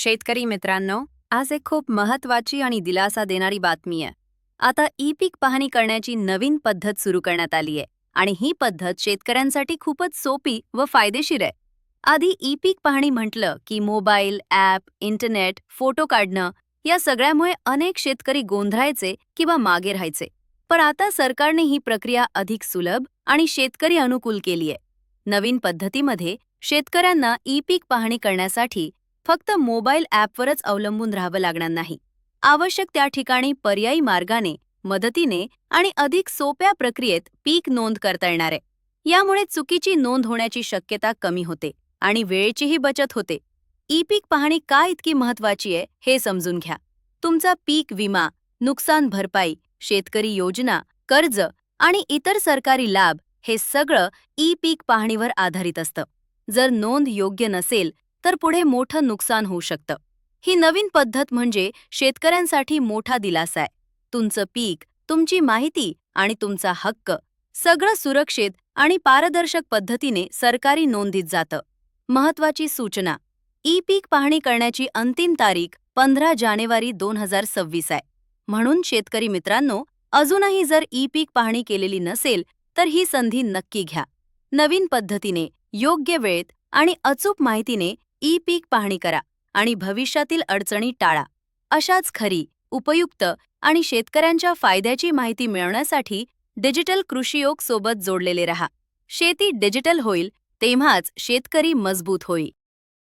शेतकरी मित्रांनो आज एक खूप महत्वाची आणि दिलासा देणारी बातमी आहे. आता ई पीक पाहणी करण्याची नवीन पद्धत सुरू करण्यात आली आहे आणि ही पद्धत शेतकऱ्यांसाठी खूपच सोपी व फायदेशीर आहे. आधी ई पीक पाहणी म्हटलं की मोबाईल ॲप इंटरनेट फोटो काढणं या सगळ्यामुळे अनेक शेतकरी गोंधळायचे किंवा मागे राहायचे. पण आता सरकारने ही प्रक्रिया अधिक सुलभ आणि शेतकरी अनुकूल केली आहे. नवीन पद्धतीमध्ये शेतकऱ्यांना ई पीक पाहणी करण्यासाठी फक्त मोबाईल ॲपवरच अवलंबून राहावं लागणार नाही. आवश्यक त्या ठिकाणी पर्यायी मार्गाने मदतीने आणि अधिक सोप्या प्रक्रियेत पीक नोंद करता येणार आहे. यामुळे चुकीची नोंद होण्याची शक्यता कमी होते आणि वेळेचीही बचत होते. ई पीक पाहणी का इतकी महत्वाची आहे हे समजून घ्या. तुमचा पीक विमा नुकसान भरपाई शेतकरी योजना कर्ज आणि इतर सरकारी लाभ हे सगळं ई पीक पाहणीवर आधारित असतं. जर नोंद योग्य नसेल तर पुढे मोठं नुकसान होऊ शकतं. ही नवीन पद्धत म्हणजे शेतकऱ्यांसाठी मोठा दिलासा आहे. तुमचं पीक तुमची माहिती आणि तुमचा हक्क सगळं सुरक्षित आणि पारदर्शक पद्धतीने सरकारी नोंदीत जातं. महत्वाची सूचना. ई पीक पाहणी करण्याची अंतिम तारीख पंधरा जानेवारी दोन हजार सव्वीस आहे. म्हणून शेतकरी मित्रांनो अजूनही जर ई पीक पाहणी केलेली नसेल तर ही संधी नक्की घ्या. नवीन पद्धतीने योग्य वेळेत आणि अचूक माहितीने ई पीक पाहणी करा आणि भविष्यातील अडचणी टाळा. अशाच खरी उपयुक्त आणि शेतकऱ्यांच्या फायद्याची माहिती मिळवण्यासाठी डिजिटल कृषीयोग सोबत जोडलेले रहा. शेती डिजिटल होईल तेव्हाच शेतकरी मजबूत होईल.